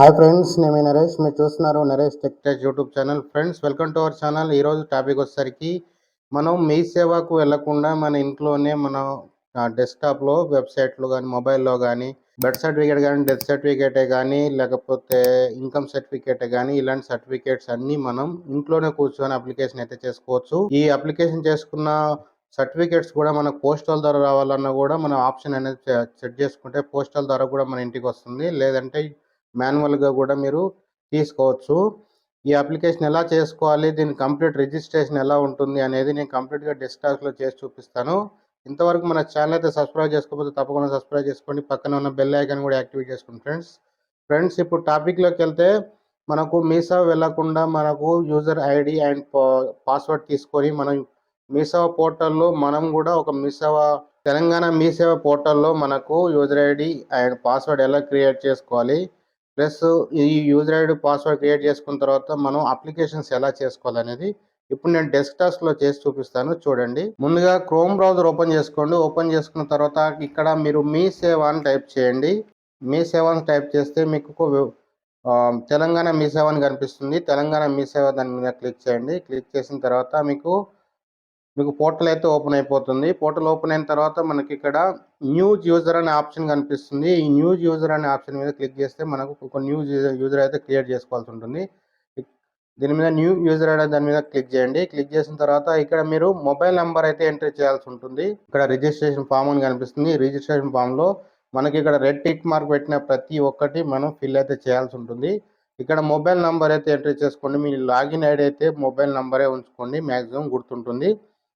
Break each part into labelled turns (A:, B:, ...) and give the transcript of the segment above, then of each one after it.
A: Hi friends నేను మీ నరేష్. మీరు చూస్తున్నారు Naresh tech tech YouTube channel. Friends welcome to our channel. ఈరోజు టాపిక్ వచ్చేసరికి మనం మీ సేవకు వెళ్ళకుండా మన ఇంట్లోనే మన డెస్క్టాప్లో వెబ్సైట్లో కానీ మొబైల్లో కానీ బర్త్ సర్టిఫికేట్ కానీ డెత్ సర్టిఫికేటే కానీ లేకపోతే ఇన్కమ్ సర్టిఫికేటే కానీ ఇలాంటి సర్టిఫికేట్స్ అన్నీ మనం ఇంట్లోనే కూర్చొని అప్లికేషన్ అయితే చేసుకోవచ్చు. ఈ అప్లికేషన్ చేసుకున్న సర్టిఫికేట్స్ కూడా మన పోస్టల్ ద్వారా రావాలన్నా కూడా మనం ఆప్షన్ అనేది సెట్ చేసుకుంటే పోస్టల్ ద్వారా కూడా మన ఇంటికి వస్తుంది. లేదంటే మాన్యువల్గా కూడా మీరు తీసుకోవచ్చు. ఈ అప్లికేషన్ ఎలా చేసుకోవాలి? దీని కంప్లీట్ రిజిస్ట్రేషన్ ఎలా ఉంటుంది అనేది నేను కంప్లీట్గా డెస్క్టాప్లో చేసి చూపిస్తాను. ఇంతవరకు మన ఛానల్ అయితే సబ్స్క్రైబ్ చేసుకోకపోతే తప్పకుండా సబ్స్క్రైబ్ చేసుకోండి. పక్కన ఉన్న బెల్ ఐకాన్ కూడా యాక్టివేట్ చేసుకోండి ఫ్రెండ్స్. ఫ్రెండ్స్ ఇప్పుడు టాపిక్లోకి వెళ్తే మనకు మీసా వెళ్ళకుండా మనకు యూజర్ ఐడి అండ్ పాస్వర్డ్ తీసుకొని మనం మీసేవ పోర్టల్లో మనం కూడా ఒక మీసేవ తెలంగాణ మీసేవ పోర్టల్లో మనకు యూజర్ ఐడి అండ్ పాస్వర్డ్ ఎలా క్రియేట్ చేసుకోవాలి? ప్లస్ ఈ యూజర్ ఐడి పాస్వర్డ్ క్రియేట్ చేసుకున్న తర్వాత మనం అప్లికేషన్స్ ఎలా చేసుకోవాలనేది ఇప్పుడు నేను డెస్క్టాప్స్లో చేసి చూపిస్తాను చూడండి. ముందుగా క్రోమ్ బ్రౌజర్ ఓపెన్ చేసుకోండి. ఓపెన్ చేసుకున్న తర్వాత ఇక్కడ మీరు మీ సేవ అని టైప్ చేయండి. మీ సేవ అని టైప్ చేస్తే మీకు తెలంగాణ మీ సేవ అని కనిపిస్తుంది. తెలంగాణ మీ సేవ దాని మీద క్లిక్ చేయండి. క్లిక్ చేసిన తర్వాత మీకు మీకు పోర్టల్ అయితే ఓపెన్ అయిపోతుంది. పోర్టల్ ఓపెన్ అయిన తర్వాత మనకి ఇక్కడ న్యూజ్ యూజర్ అనే ఆప్షన్ కనిపిస్తుంది. ఈ న్యూజ్ యూజర్ అనే ఆప్షన్ మీద క్లిక్ చేస్తే మనకు ఒక న్యూ యూజర్ అయితే క్రియేట్ చేసుకోవాల్సి ఉంటుంది. దీని మీద న్యూ యూజర్ అనే దాని మీద క్లిక్ చేయండి. క్లిక్ చేసిన తర్వాత ఇక్కడ మీరు మొబైల్ నెంబర్ అయితే ఎంట్రీ చేయాల్సి ఉంటుంది. ఇక్కడ రిజిస్ట్రేషన్ ఫామ్ అని కనిపిస్తుంది. రిజిస్ట్రేషన్ ఫామ్లో మనకి ఇక్కడ రెడ్ టిక్ మార్క్ పెట్టిన ప్రతి ఒక్కటి మనం ఫిల్ అయితే చేయాల్సి ఉంటుంది. ఇక్కడ మొబైల్ నెంబర్ అయితే ఎంట్రీ చేసుకోండి. మీ లాగిన్ ఐడి అయితే మొబైల్ నెంబరే ఉంచుకోండి. మ్యాక్సిమం గుర్తుంటుంది.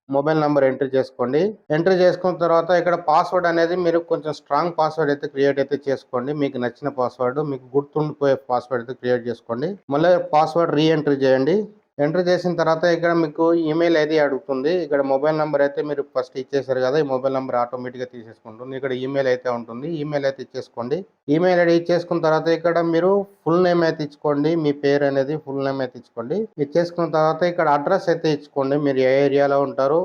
A: మొబైల్ నెంబర్ ఎంటర్ చేసుకోండి. ఎంటర్ చేసుకున్న తర్వాత ఇక్కడ పాస్వర్డ్ అనేది మీరు కొంచెం స్ట్రాంగ్ పాస్వర్డ్ అయితే క్రియేట్ అయితే చేసుకోండి. మీకు నచ్చిన పాస్వర్డ్ మీకు గుర్తుండిపోయే పాస్వర్డ్ అయితే క్రియేట్ చేసుకోండి. మళ్ళీ పాస్వర్డ్ రీ ఎంటర్ చేయండి. ఎంటర్ చేసిన తర్వాత ఇక్కడ మీకు ఈమెయిల్ ఐడి అడుగుతుంది. ఇక్కడ మొబైల్ నెంబర్ అయితే మీరు ఫస్ట్ ఇచ్చేసారు కదా ఈ మొబైల్ నెంబర్ ఆటోమేటిక్గా తీసేసుకుంటుంది. ఇక్కడ ఈమెయిల్ అయితే ఉంటుంది. ఈమెయిల్ అయితే ఇచ్చేసుకోండి. ఈమెయిల్ ఐడి ఇచ్చేసుకున్న తర్వాత ఇక్కడ మీరు ఫుల్ నేమ్ అయితే ఇచ్చుకోండి. మీ పేరు అనేది ఫుల్ నేమ్ అయితే ఇచ్చుకోండి. ఇచ్చేసుకున్న తర్వాత ఇక్కడ అడ్రస్ అయితే ఇచ్చుకోండి. మీరు ఏ ఏరియాలో ఉంటారో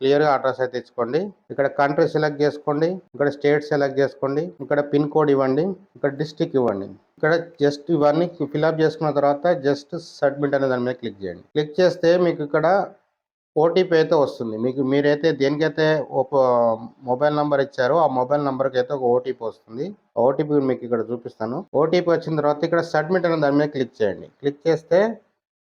A: క్లియర్గా అడ్రస్ అయితే ఇచ్చుకోండి. ఇక్కడ కంట్రీ సెలెక్ట్ చేసుకోండి. ఇక్కడ స్టేట్ సెలెక్ట్ చేసుకోండి. ఇక్కడ పిన్ కోడ్ ఇవ్వండి. ఇక్కడ డిస్టిక్ ఇవ్వండి. ఇక్కడ జస్ట్ ఇవన్నీ ఫిల్అప్ చేసుకున్న తర్వాత జస్ట్ సబ్మిట్ అనే దాని మీద క్లిక్ చేయండి. క్లిక్ చేస్తే మీకు ఇక్కడ ఓటీపీ అయితే వస్తుంది. మీకు మీరైతే దేనికైతే ఒక మొబైల్ నంబర్ ఇచ్చారో ఆ మొబైల్ నంబర్కి అయితే ఒక ఓటీపీ వస్తుంది. ఓటీపీ మీకు ఇక్కడ చూపిస్తాను. ఓటీపీ వచ్చిన తర్వాత ఇక్కడ సబ్మిట్ అనే దాని మీద క్లిక్ చేయండి. క్లిక్ చేస్తే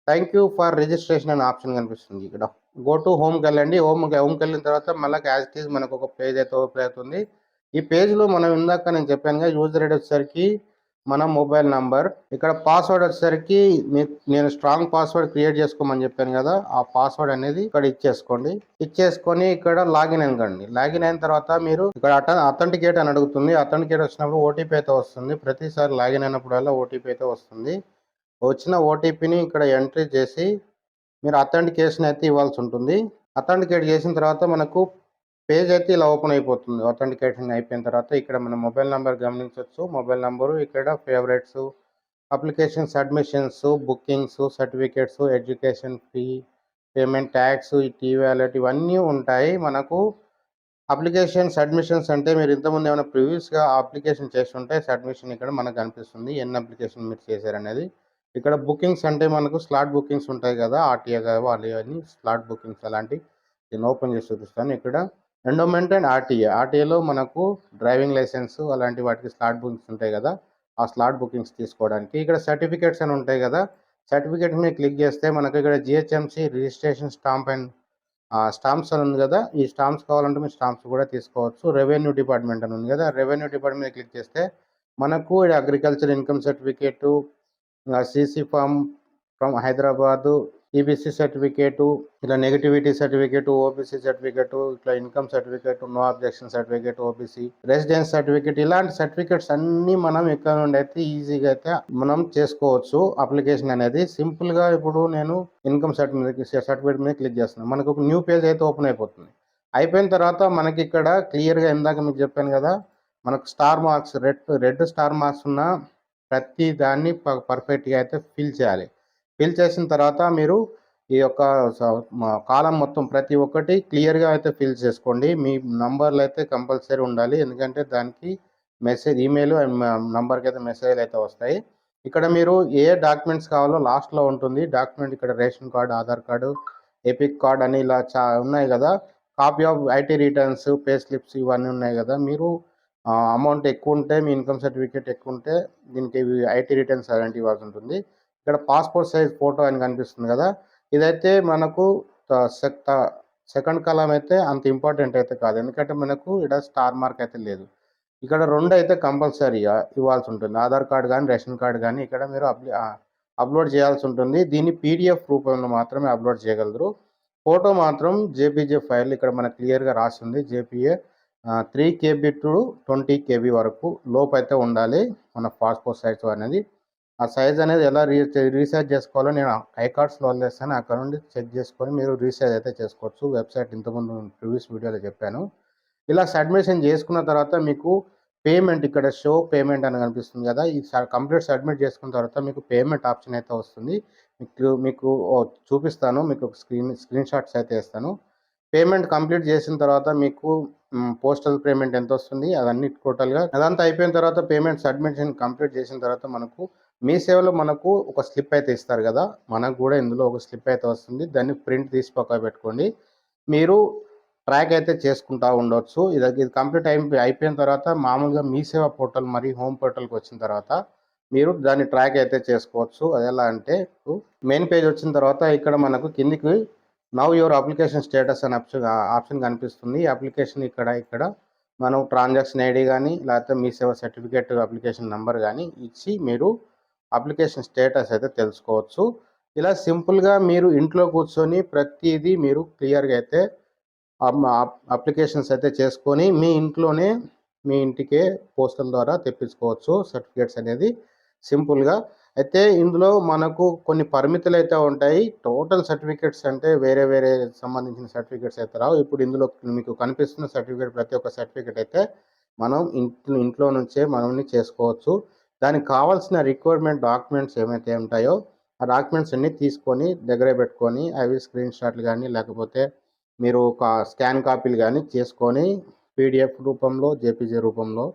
A: థ్యాంక్ యూ ఫర్ రిజిస్ట్రేషన్ అనే ఆప్షన్ కనిపిస్తుంది ఇక్కడ. గో టు హోమ్కి వెళ్ళండి. హోమ్ హోమ్కి వెళ్ళిన తర్వాత మళ్ళీ యాజ్ ఇట్ ఈజ్ మనకు ఒక పేజ్ అయితే ఓపెన్ అవుతుంది. ఈ పేజ్లో మనం ఇందాక నేను చెప్పాను యూజర్ ఐడి వచ్చేసరికి మన మొబైల్ నంబర్. ఇక్కడ పాస్వర్డ్ వచ్చేసరికి నేను స్ట్రాంగ్ పాస్వర్డ్ క్రియేట్ చేసుకోమని చెప్పాను కదా ఆ పాస్వర్డ్ అనేది ఇక్కడ ఇచ్చేసుకోండి. ఇచ్చేసుకొని ఇక్కడ లాగిన్ అనుకోండి లాగిన్ అయిన తర్వాత మీరు ఇక్కడ అథెంటికేట్ అని అడుగుతుంది. అథెంటికేట్ వచ్చినప్పుడు ఓటీపీ అయితే వస్తుంది. ప్రతిసారి లాగిన్ అయినప్పుడల్లా ఓటీపీ అయితే వస్తుంది. వచ్చిన ఓటీపీని ఇక్కడ ఎంట్రీ చేసి మీరు అథెంటికేషన్ అయితే ఇవ్వాల్సి ఉంటుంది. అథెంటికేట్ చేసిన తర్వాత మనకు పేజ్ అయితే ఇలా ఓపెన్ అయిపోతుంది. అథెంటికేషన్ అయిపోయిన తర్వాత ఇక్కడ మన మొబైల్ నెంబర్ గమనించవచ్చు మొబైల్ నెంబరు ఇక్కడ favourites applications admissions bookings certificates education fee payment tax T wallet ఇవన్నీ ఉంటాయి. మనకు అప్లికేషన్స్ అడ్మిషన్స్ అంటే మీరు ఇంతకుముందు ఏమైనా ప్రీవియస్గా అప్లికేషన్ చేసి ఉంటే అడ్మిషన్ ఇక్కడ మనకు కనిపిస్తుంది. ఎన్ని అప్లికేషన్ మీరు చేశారనేది ఇక్కడ బుకింగ్స్ అంటే మనకు స్లాట్ బుకింగ్స్ ఉంటాయి కదా. ఆర్టీఏ వాళ్ళు అని స్లాట్ బుకింగ్స్ అలాంటి నేను ఓపెన్ చేసి చూపిస్తాను. ఇక్కడ ఎండోమెంట్ అండ్ ఆర్టీఏ. ఆర్టీఏలో మనకు డ్రైవింగ్ లైసెన్స్ అలాంటి వాటికి స్లాట్ బుకింగ్స్ ఉంటాయి కదా ఆ స్లాట్ బుకింగ్స్ తీసుకోవడానికి. ఇక్కడ సర్టిఫికేట్స్ అని ఉంటాయి కదా సర్టిఫికేట్ మీద క్లిక్ చేస్తే మనకు ఇక్కడ GHMC registration stamp and stamps అని ఉంది కదా ఈ స్టాంప్స్ కావాలంటే మీరు స్టాంప్స్ కూడా తీసుకోవచ్చు. రెవెన్యూ డిపార్ట్మెంట్ అని ఉంది కదా రెవెన్యూ డిపార్ట్మెంట్ మీద క్లిక్ చేస్తే మనకు agriculture income certificate CC form from Hyderabad EBC certificate ఇట్లా నెగటివిటీ సర్టిఫికేటు ఓబీసీ సర్టిఫికేట్ ఇట్లా income certificate no objection certificate OBC residence certificate ఇలాంటి సర్టిఫికేట్స్ అన్ని మనం ఇక్కడ నుండి అయితే ఈజీగా అయితే మనం చేసుకోవచ్చు అప్లికేషన్ అనేది. సింపుల్గా ఇప్పుడు నేను ఇన్కమ్ సర్టిఫికేట్ సర్టిఫికేట్ మీద క్లిక్ చేస్తున్నాను మనకు ఒక న్యూ పేజ్ అయితే ఓపెన్ అయిపోతుంది. అయిపోయిన తర్వాత మనకి ఇక్కడ క్లియర్గా ఇందాక మీకు చెప్పాను కదా మనకు star marks red red star marks ఉన్న ప్రతి దాన్ని పర్ఫెక్ట్గా అయితే ఫిల్ చేయాలి. ఫిల్ చేసిన తర్వాత మీరు ఈ యొక్క కాలం మొత్తం ప్రతి ఒక్కటి క్లియర్గా అయితే ఫిల్ చేసుకోండి. మీ నంబర్లు అయితే కంపల్సరీ ఉండాలి. ఎందుకంటే దానికి మెసేజ్ ఈమెయిల్ అండ్ నంబర్కి అయితే మెసేజ్లు అయితే వస్తాయి. ఇక్కడ మీరు ఏ డాక్యుమెంట్స్ కావాలో లాస్ట్లో ఉంటుంది. డాక్యుమెంట్ ఇక్కడ ration card Aadhaar card EPIC card అని ఇలా చా ఉన్నాయి కదా. Copy of IT returns pay slips ఇవన్నీ ఉన్నాయి కదా. మీరు అమౌంట్ ఎక్కువ ఉంటే మీ ఇన్కమ్ సర్టిఫికేట్ ఎక్కువ ఉంటే దీనికి ఐటీ రిటర్న్స్ అలాంటి ఇవ్వాల్సి ఉంటుంది. ఇక్కడ పాస్పోర్ట్ సైజ్ ఫోటో అని కనిపిస్తుంది కదా. ఇదైతే మనకు సెకండ్ కాలం అయితే అంత ఇంపార్టెంట్ అయితే కాదు. ఎందుకంటే మనకు ఇక్కడ స్టార్ మార్క్ అయితే లేదు. ఇక్కడ రెండు అయితే కంపల్సరీగా ఇవ్వాల్సి ఉంటుంది. ఆధార్ కార్డ్ కానీ రేషన్ కార్డ్ కానీ ఇక్కడ మీరు అప్లోడ్ చేయాల్సి ఉంటుంది. దీన్ని పీడిఎఫ్ రూపంలో మాత్రమే అప్లోడ్ చేయగలరు. ఫోటో మాత్రం జేపీజే ఫైల్ ఇక్కడ మనకు క్లియర్గా రాసింది JPEG three KB to twenty KB వరకు లోపు అయితే ఉండాలి. మన పాస్పోర్ట్ సైజ్ అనేది. ఆ సైజ్ అనేది ఎలా రీ రీసైజ్ చేసుకోవాలో నేను ఐ కార్డ్స్లో వదిలేస్తాను. అక్కడ నుండి చెక్ చేసుకొని మీరు రీసైజ్ అయితే చేసుకోవచ్చు. వెబ్సైట్ ఇంతకుముందు ప్రీవియస్ వీడియోలో చెప్పాను. ఇలా సబ్మిషన్ చేసుకున్న తర్వాత మీకు పేమెంట్ ఇక్కడ షో పేమెంట్ అని కనిపిస్తుంది కదా. ఈ కంప్లీట్ సబ్మిట్ చేసుకున్న తర్వాత మీకు పేమెంట్ ఆప్షన్ అయితే వస్తుంది. మీకు మీకు చూపిస్తాను. మీకు స్క్రీన్ స్క్రీన్ షాట్స్ అయితే ఇస్తాను. పేమెంట్ కంప్లీట్ చేసిన తర్వాత మీకు పోస్టల్ పేమెంట్ ఎంత వస్తుంది? అవన్నీ టోటల్గా అదంతా అయిపోయిన తర్వాత పేమెంట్ సబ్మిషన్ కంప్లీట్ చేసిన తర్వాత మనకు మీ సేవలో మనకు ఒక స్లిప్ అయితే ఇస్తారు కదా మనకు కూడా ఇందులో ఒక స్లిప్ అయితే వస్తుంది. దాన్ని ప్రింట్ తీసి పక్క పెట్టుకోండి. మీరు ట్రాక్ అయితే చేసుకుంటూ ఉండవచ్చు ఇది ఇది కంప్లీట్ అయిపోయి అయిపోయిన తర్వాత మామూలుగా మీ సేవ పోర్టల్ మరి హోమ్ పోర్టల్కి వచ్చిన తర్వాత మీరు దాన్ని ట్రాక్ అయితే చేసుకోవచ్చు. అది ఎలా అంటే మెయిన్ పేజ్ వచ్చిన తర్వాత ఇక్కడ మనకు కిందికి నవ్ యువర్ అప్లికేషన్ స్టేటస్ అనే ఆప్షన్ ఆప్షన్ కనిపిస్తుంది. ఈ అప్లికేషన్ ఇక్కడ ఇక్కడ మనం ట్రాన్సాక్షన్ ఐడి కానీ లేకపోతే మీ సేవ సర్టిఫికేట్ అప్లికేషన్ నెంబర్ కానీ ఇచ్చి మీరు అప్లికేషన్ స్టేటస్ అయితే తెలుసుకోవచ్చు. ఇలా సింపుల్గా మీరు ఇంట్లో కూర్చొని ప్రతిదీ మీరు క్లియర్గా అయితే అప్లికేషన్స్ అయితే చేసుకొని మీ ఇంట్లోనే మీ ఇంటికే పోస్టల్ ద్వారా తెప్పించుకోవచ్చు సర్టిఫికేట్స్ అనేది సింపుల్గా అయితే ఇందులో మనకు కొన్ని పరిమితులు అయితే ఉంటాయి. టోటల్ సర్టిఫికేట్స్ అంటే వేరే వేరే సంబంధించిన సర్టిఫికేట్స్ అయితే రావు. ఇప్పుడు ఇందులో మీకు కనిపిస్తున్న సర్టిఫికేట్ ప్రతి ఒక్క సర్టిఫికేట్ అయితే మనం ఇంట్లో ఇంట్లో నుంచే మనల్ని చేసుకోవచ్చు. దానికి కావాల్సిన రిక్వైర్మెంట్ డాక్యుమెంట్స్ ఏమైతే ఉంటాయో ఆ డాక్యుమెంట్స్ అన్నీ తీసుకొని దగ్గరే పెట్టుకొని అవి స్క్రీన్ షాట్లు కానీ లేకపోతే మీరు ఒక స్కాన్ కాపీలు కానీ చేసుకొని పీడిఎఫ్ రూపంలో జేపీజీ రూపంలో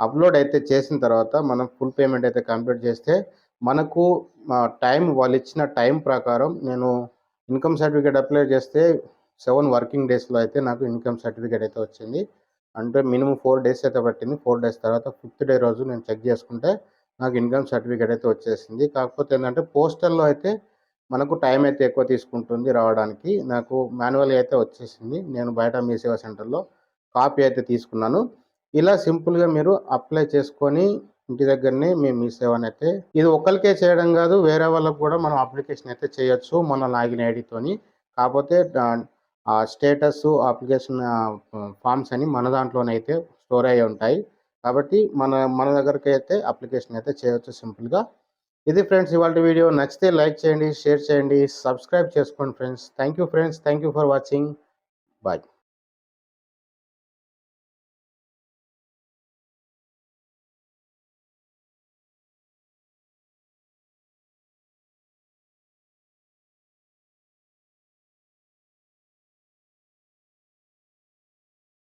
A: అప్లోడ్ అయితే చేసిన తర్వాత మనం ఫుల్ పేమెంట్ అయితే కంప్లీట్ చేస్తే మనకు టైం వాళ్ళు ఇచ్చిన టైం ప్రకారం నేను ఇన్కమ్ సర్టిఫికేట్ అప్లై చేస్తే సెవెన్ వర్కింగ్ డేస్లో అయితే నాకు ఇన్కమ్ సర్టిఫికేట్ అయితే వచ్చింది. అంటే మినిమం ఫోర్ డేస్ అయితే పట్టింది. ఫోర్ డేస్ తర్వాత ఫిఫ్త్ డే రోజు నేను చెక్ చేసుకుంటే నాకు ఇన్కమ్ సర్టిఫికేట్ అయితే వచ్చేసింది. కాకపోతే ఏంటంటే పోస్టల్లో అయితే మనకు టైం అయితే ఎక్కువ తీసుకుంటుంది రావడానికి. నాకు మాన్యువల్గా అయితే వచ్చేసింది. నేను బయట మీ సేవా సెంటర్లో కాపీ అయితే తీసుకున్నాను. ఇలా సింపుల్గా మీరు అప్లై చేసుకొని ఇంటి దగ్గరనే మేము మీ సేవని అయితే ఇది ఒకరికే చేయడం కాదు వేరే వాళ్ళకు కూడా మనం అప్లికేషన్ అయితే చేయొచ్చు మన లాగిన్ ఐడితోని కాకపోతే ఆ స్టేటస్ అప్లికేషన్ ఫామ్స్ అని మన దాంట్లోనైతే స్టోర్ అయ్యి ఉంటాయి. కాబట్టి మన మన దగ్గరికి అయితే అప్లికేషన్ అయితే చేయవచ్చు సింపుల్గా. ఇది ఫ్రెండ్స్ ఇవాళ వీడియో. నచ్చితే లైక్ చేయండి షేర్ చేయండి సబ్స్క్రైబ్ చేసుకోండి friends. Thank you friends. Thank you for watching. Bye.